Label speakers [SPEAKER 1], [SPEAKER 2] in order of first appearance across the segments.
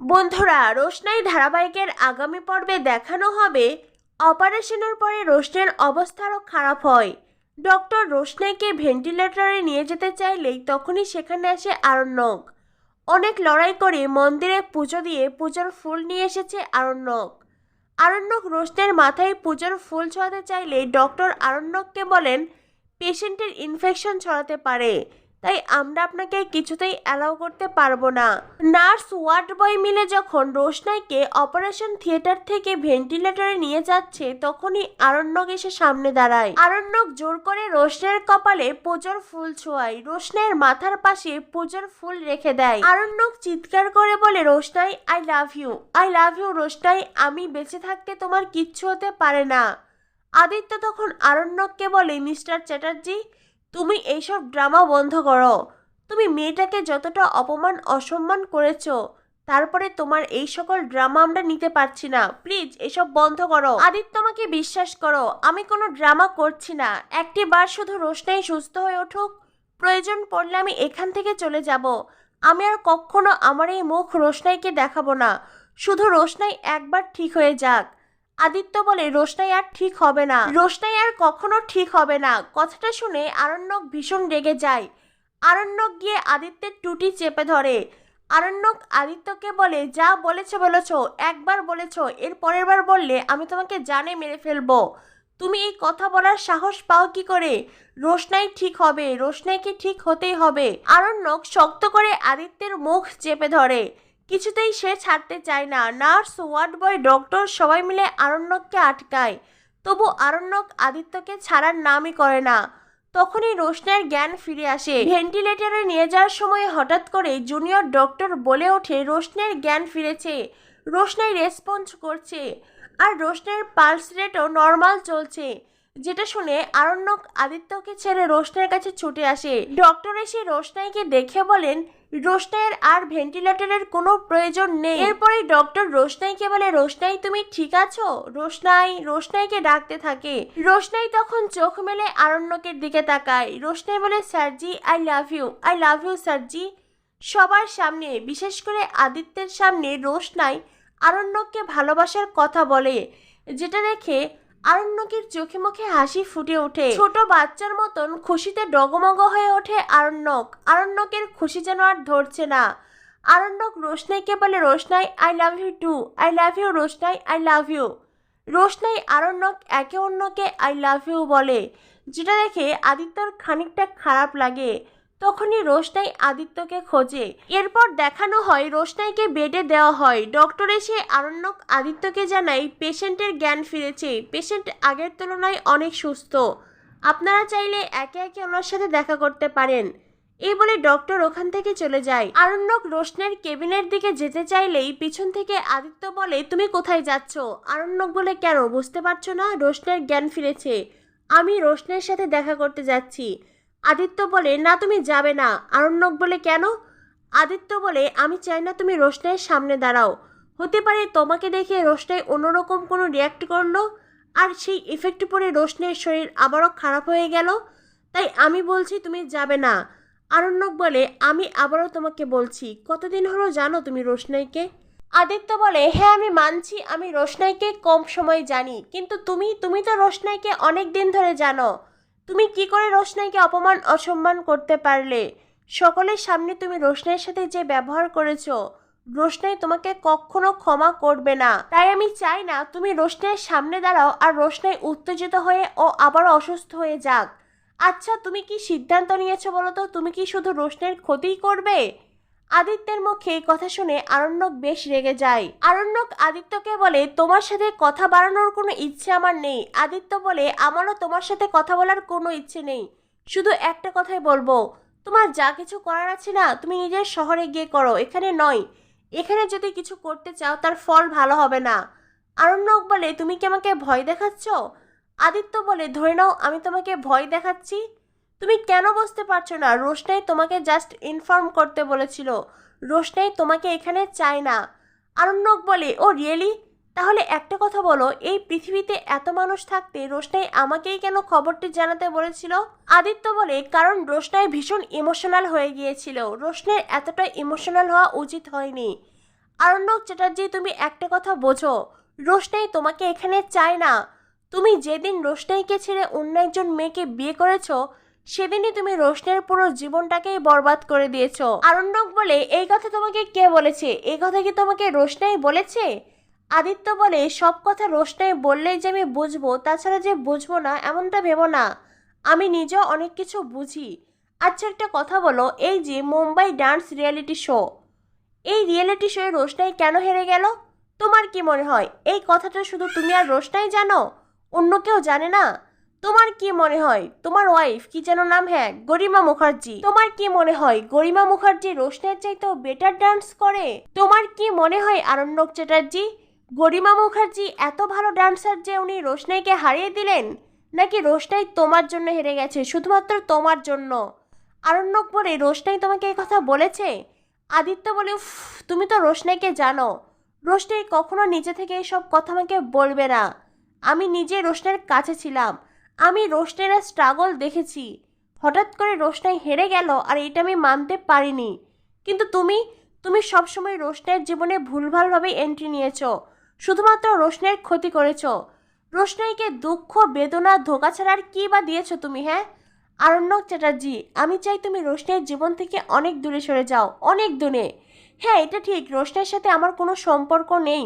[SPEAKER 1] বন্ধুরা, রোশনাই ধারাবাহিকের আগামী পর্বে দেখানো হবে অপারেশনের পরে রোশনের অবস্থা আরও খারাপ হয়। ডক্টর রোশনাইকে ভেন্টিলেটরে নিয়ে যেতে চাইলেই তখনই সেখানে আসে আরণ্যক। অনেক লড়াই করে মন্দিরে পুজো দিয়ে পুজোর ফুল নিয়ে এসেছে আরণ্যক। আরণ্যক রোশনের মাথায় পুজোর ফুল ছড়াতে চাইলে ডক্টর আরণ্যককে বলেন, পেশেন্টের ইনফেকশন ছড়াতে পারে। তাই আমরা আপনাকে কিছুতেই অ্যালাউ করতে পারব না। নার্স ওয়ার্ড বয় মিলে যখন রোশনাইকে অপারেশন থিয়েটার থেকে ভেন্টিলেটরে নিয়ে যাচ্ছে, তখনই আরণ্যক এসে সামনে দাঁড়ায়। আরণ্যক জোর করে রোশনের কপালে পুজোর ফুল ছোঁয়ায় রোশনের মাথার পাশে পুজোর ফুল রেখে দেয়। আরণ্যক চিৎকার করে বলে, Roshnai I love you I love you Roshnai, আমি বেঁচে থাকতে তোমার কিচ্ছু হতে পারে না। আদিত্য তখন আরণ্যককে বলে, মিস্টার চ্যাটার্জি তুমি এইসব ড্রামা বন্ধ করো। তুমি মেয়েটাকে যতটা অপমান, অসম্মান করেছ, তারপরে তোমার এই সকল ড্রামা আমরা নিতে পারছি না। প্লিজ, এসব বন্ধ করো। আদিত্য তোমাকে বিশ্বাস করো, আমি কোনো ড্রামা করছি না। একটি বার শুধু রোশনাই সুস্থ হয়ে উঠুক। প্রয়োজন পড়লে আমি এখান থেকে চলে যাব। আমি আর কখনো আমার এই মুখ রোশনাইকে দেখাবো না। শুধু রোশনাই একবার ঠিক হয়ে যাক। আদিত্য বলে, রোশনাই আর ঠিক হবে না। রোশনাই আর কখনো ঠিক হবে না। কথাটা শুনে আরণ্যক ভীষণ রেগে যায়। আরণ্যক গিয়ে আদিত্যের টুটি চেপে ধরে। আরণ্যক আদিত্যকে বলে, যা বলেছ বলেছ, একবার বলেছ, এর পরের বার বললে আমি তোমাকে জানে মেরে ফেলব। তুমি এই কথা বলার সাহস পাও কি করে? রোশনাই ঠিক হবে, রোশনাইকে ঠিক হতেই হবে। আরণ্যক শক্ত করে আদিত্যের মুখ চেপে ধরে। কিছুতেই সে ছাড়তে চায় না। নার্স ওয়ার্ড বয় ডক্টর সবাই মিলে আরণ্যককে আটকায়। তবু আরণ্যক আদিত্যকে ছাড়ার নামই করে না। তখনই রোশনের জ্ঞান ফিরে আসে। ভেন্টিলেটরে নিয়ে যাওয়ার সময় হঠাৎ করে জুনিয়র ডক্টর বলে ওঠে, রোশনের জ্ঞান ফিরেছে। রোশনাই রেসপন্স করছে। আর রোশনের পালস রেটও নর্মাল চলছে। যেটা শুনে আরণ্যক আদিত্যকে ছেড়ে রোশনের কাছে ছুটে আসে। ডক্টর এসে রোশনাইকে দেখে বলেন, রোশনাইয়ের আর ভেন্টিলেটরের কোনো প্রয়োজন নেই। এরপরে ডক্টর রোশনাইকে বলে, রোশনাই, তুমি ঠিক আছো? রোশনাই, রোশনাইকে ডাকতে থাকে। রোশনাই তখন চোখ মেলে আরণ্যকের দিকে তাকায়। রোশনাই বলে স্যারজি I love you. I love you স্যারজি সবার সামনে, বিশেষ করে আদিত্যের সামনে রোশনাই আরণ্যককে ভালোবাসার কথা বলে, যেটা দেখে আরণ্যকের চোখে মুখে হাসি ফুটে ওঠে। ছোট বাচ্চার মতন খুশিতে ডগমগ হয়ে ওঠে আরণ্যক। আরণ্যকের খুশি যেন আর ধরছে না। আরণ্যক রোশনাইকে বলে Roshnai I love you too I love you Roshnai I love you Roshnai Aranyak একে অন্যকে আই লাভ ইউ বলে, যেটা দেখে আদিত্যর খানিকটা খারাপ লাগে। তখনই রোশনাই আদিত্যকে খোঁজে। এরপর দেখানো হয় রোশনাইকে বেডে দেওয়া হয়। ডক্টর এসে আরণ্যক আদিত্যকে জানায়, পেশেন্টের জ্ঞান ফিরেছে। পেশেন্ট আগের তুলনায় অনেক সুস্থ। আপনারা চাইলে একে একে ওনার সাথে দেখা করতে পারেন। এই বলে ডক্টর ওখান থেকে চলে যায়। আরণ্যক রোশনের কেবিনের দিকে যেতে চাইলেই পিছন থেকে আদিত্য বলে, তুমি কোথায় যাচ্ছ? আরণ্যক বলে, কেন? বুঝতে পারছ না? রোশনের জ্ঞান ফিরেছে। আমি রোশনের সাথে দেখা করতে যাচ্ছি। আদিত্য বলে, না, তুমি যাবে না। আরণ্যক বলে, কেন? আদিত্য বলে, আমি চাই না তুমি রোশনাইয়ের সামনে দাঁড়াও। হতে পারে তোমাকে দেখে রোশনাই অন্যরকম কোনো রিয়াক্ট করল, আর সেই ইফেক্ট পরে রোশনের শরীর আবারও খারাপ হয়ে গেল। তাই আমি বলছি, তুমি যাবে না। আরণ্যক বলে, আমি আবারও তোমাকে বলছি, কতদিন হলো জানো তুমি রোশনাইকে? আদিত্য বলে হ্যাঁ আমি মানছি, আমি রোশনাইকে কম সময় জানি, কিন্তু তুমি তুমি তো রোশনাইকে অনেক দিন ধরে জানো। তুমি কি করে রোশনাইকে অপমান, অসম্মান করতে পারলে? সকলের সামনে তুমি রোশনাইয়ের সাথে যে ব্যবহার করেছ, রোশনাই তোমাকে কখনো ক্ষমা করবে না। তাই আমি চাই না তুমি রোশনাইয়ের সামনে দাঁড়াও আর রোশনাই উত্তেজিত হয়ে ও আবার অসুস্থ হয়ে যাক। আচ্ছা তুমি কি সিদ্ধান্ত নিয়েছো বলো তো? তুমি কি শুধু রোশনাইয়ের ক্ষতিই করবে? আদিত্যের মুখে এই কথা শুনে আরণ্যক বেশ রেগে যায়। আরণ্যক আদিত্যকে বলে, তোমার সাথে কথা বাড়ানোর কোনো ইচ্ছে আমার নেই। আদিত্য বলে, আমারও তোমার সাথে কথা বলার কোনো ইচ্ছে নেই। শুধু একটা কথাই বলব। তোমার যা কিছু করার আছে না, তুমি নিজের শহরে গিয়ে করো। এখানে নয়। এখানে যদি কিছু করতে চাও, তার ফল ভালো হবে না। আরণ্যক বলে, তুমি কি আমাকে ভয় দেখাচ্ছ? আদিত্য বলে, ধরে নাও, আমি তোমাকে ভয় দেখাচ্ছি। তুমি কেন বুঝতে পারছ না? রোশনাই তোমাকে জাস্ট ইনফর্ম করতে বলেছিল। রোশনাই তোমাকে এখানে চায় না। আরণ্যক বলে, ও রিয়েলি তাহলে একটা কথা বলো, এই পৃথিবীতে এত মানুষ থাকতে রোশনাই আমাকেই কেন খবরটি জানাতে বলেছিল? আদিত্য বলে, কারণ রোশনাই ভীষণ ইমোশনাল হয়ে গিয়েছিল। রোশনের এতটা ইমোশনাল হওয়া উচিত হয়নি। আরণ্যক চ্যাটার্জি, তুমি একটা কথা বোঝো, রোশনাই তোমাকে এখানে চায় না। তুমি যেদিন রোশনাইকে ছেড়ে অন্য একজন মেয়েকে বিয়ে করেছ সেদিনই তুমি রোশনের পুরো জীবনটাকেই বরবাদ করে দিয়েছ। আরণ্যক বলে, এই কথা তোমাকে কে বলেছে? এই কথা কি তোমাকে রোশনাই বলেছে? আদিত্য বলে, সব কথা রোশনাই বললেই যে আমি বুঝব, তাছাড়া যে বুঝব না, এমনটা ভেবো না। আমি নিজেও অনেক কিছু বুঝি। আচ্ছা একটা কথা বলো, এই যে মুম্বাই ডান্স রিয়েলিটি শো, এই রিয়েলিটি শোয়ে রোশনাই কেন হেরে গেল? তোমার কি মনে হয়, এই কথাটা শুধু তুমি আর রোশনাই জানো? অন্য কেউ জানে না? তোমার কি মনে হয়? তোমার ওয়াইফ কি যেন নাম হ্যাঁ গরিমা মুখার্জি। তোমার কি মনে হয় গরিমা মুখার্জি রোশনের চাইতেও বেটার ডান্স করে? তোমার কি মনে হয় আরণ্যক চ্যাটার্জি? গরিমা মুখার্জি এত ভালো ডান্সার যে উনি রোশনাইকে হারিয়ে দিলেন? নাকি রোশনাই তোমার জন্য হেরে গেছে শুধুমাত্র তোমার জন্য? আরণ্যক বলে রোশনাই তোমাকে এই কথা বলেছে? আদিত্য বলে "উফ, তুমি তো রোশনাইকে জানো। রোশনাই কখনো নিজে থেকে এইসব কথা আমাকে বলবে না। আমি নিজে রোশনের কাছে ছিলাম। আমি রোশনের স্ট্রাগল দেখেছি। হঠাৎ করে রোশনাই হেরে গেল আর এটা আমি মানতে পারিনি। কিন্তু তুমি তুমি সবসময় রোশনের জীবনে ভুলভালভাবে এন্ট্রি নিয়েছো। শুধুমাত্র রোশনের ক্ষতি করেছ। রোশনাইকে দুঃখ, বেদনা, ধোকা ছাড়া আর কী বা দিয়েছ তুমি হ্যাঁ? আরণ্যক চ্যাটার্জি, আমি চাই তুমি রোশনের জীবন থেকে অনেক দূরে সরে যাও, অনেক দূরে। হ্যাঁ এটা ঠিক রোশনের সাথে আমার কোনো সম্পর্ক নেই।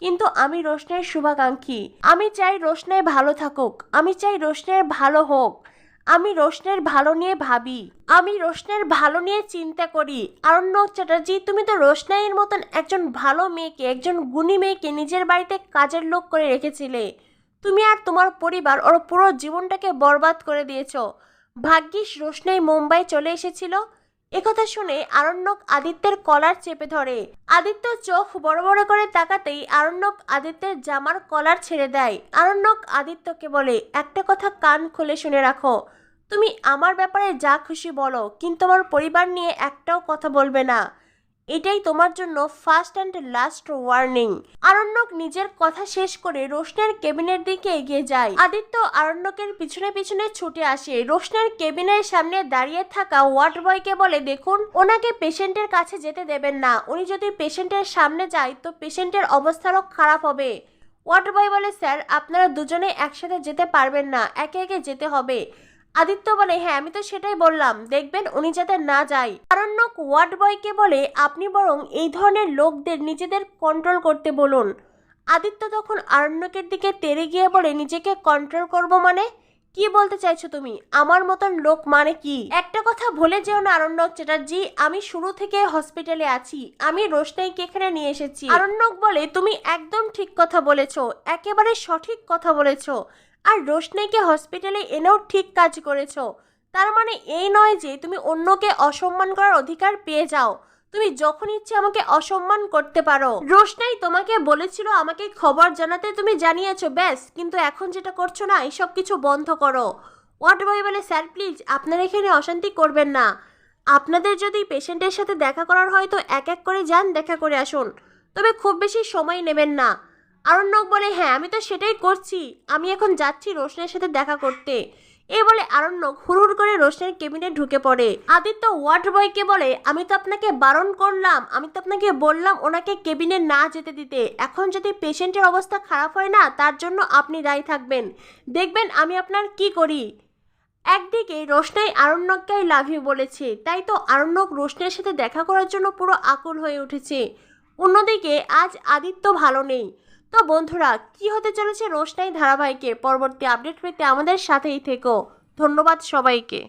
[SPEAKER 1] কিন্তু আমি রোশনের শুভাকাঙ্ক্ষী। আমি চাই রোশনাই ভালো থাকুক। আমি চাই রোশনের ভালো হোক। আমি রোশনের ভালো নিয়ে ভাবি। আমি রোশনের ভালো নিয়ে চিন্তা করি। আরণ্যক চ্যাটার্জি, তুমি তো রোশনাইয়ের মতন একজন ভালো মেয়েকে, একজন গুণী মেয়েকে নিজের বাড়িতে কাজের লোক করে রেখেছিলে। তুমি আর তোমার পরিবার ওর পুরো জীবনটাকে বরবাদ করে দিয়েছ। ভাগ্যিস রোশনাই মুম্বাই চলে এসেছিল। একথা শুনে আরণ্যক আদিত্যের কলার চেপে ধরে। আদিত্য চোখ বড় বড় করে তাকাতেই আরণ্যক আদিত্যের জামার কলার ছেড়ে দেয়। আরণ্যক আদিত্যকে বলে, একটা কথা কান খুলে শুনে রাখো। তুমি আমার ব্যাপারে যা খুশি বলো, কিন্তু আমার পরিবার নিয়ে একটাও কথা বলবে না। এটাই তোমার জন্য first and last warning Aranyak নিজের কথা শেষ করে রোশনের কেবিনের দিকে এগিয়ে যায়। আদিত্য আরণ্যকের পিছনে পিছনে ছুটে আসে। রোশনের কেবিনের সামনে দাঁড়িয়ে থাকা ওয়ার্ড বয়কে বলে, দেখুন, ওনাকে পেশেন্টের কাছে যেতে দেবেন না। উনি যদি পেশেন্টের সামনে যায়, তো পেশেন্টের অবস্থারও খারাপ হবে। ওয়ার্ড বয় বলে, স্যার, আপনারা দুজনে একসাথে যেতে পারবেন না। একে একে যেতে হবে। আদিত্য বলে হ্যাঁ আমি তো সেটাই বললাম। দেখবেন উনি যাতে না যায়। আরণ্যক ওয়ার্ড বয়কে বলে, আপনি বরং এই ধরনের লোকদের নিজেদের কন্ট্রোল করতে বলুন। আদিত্য তখন আরণ্যকের দিকে তেরে গিয়ে বলে, নিজেকে কন্ট্রোল করব মানে? কি বলতে চাইছো তুমি? আমার মতন লোক মানে কি? একটা কথা ভুলে যেও না আরণ্যক চ্যাটার্জি, আমি শুরু থেকে হসপিটালে আছি। আমি রোশনাইকে এখানে নিয়ে এসেছি। আরণ্যক বলে, তুমি একদম ঠিক কথা বলেছ। একেবারে সঠিক কথা বলেছ। আর রোশনাইকে হসপিটালে এনেও ঠিক কাজ করেছ। তার মানে এই নয় যে তুমি অন্যকে অসম্মান করার অধিকার পেয়ে যাও। তুমি যখন ইচ্ছে আমাকে অসম্মান করতে পারো। রোশনাই তোমাকে বলেছিল আমাকে খবর জানাতে তুমি জানিয়েছো, ব্যাস। কিন্তু এখন যেটা করছ না, এসব কিছু বন্ধ করো। ওয়াট বয় বলে, স্যার প্লিজ আপনারা এখানে অশান্তি করবেন না। আপনাদের যদি পেশেন্টের সাথে দেখা করার হয় তো এক এক করে যান, দেখা করে আসুন। তবে খুব বেশি সময় নেবেন না। আরণ্যক বলে হ্যাঁ আমি তো সেটাই করছি। আমি এখন যাচ্ছি রোশনের সাথে দেখা করতে। এ বলে আরণ্যক হুড় করে রোশনের কেবিনে ঢুকে পড়ে। আদিত্য ওয়ার্ড বয়কে বলে, আমি তো আপনাকে বারণ করলাম। আমি তো আপনাকে বললাম ওনাকে কেবিনে না যেতে দিতে। এখন যদি পেশেন্টের অবস্থা খারাপ হয় না, তার জন্য আপনি দায়ী থাকবেন। দেখবেন আমি আপনার কি করি? একদিকে রোশনাই আরণ্যককে আই বলেছে। তাই তো আরণ্যক রোশনের সাথে দেখা করার জন্য পুরো আকুল হয়ে উঠেছে। অন্যদিকে আজ আদিত্য ভালো নেই। তো বন্ধুরা, কি হতে চলেছে রোশনাই ধারাবাহিকে পরবর্তী আপডেট পেতে আমাদের সাথেই থেকো। ধন্যবাদ সবাইকে।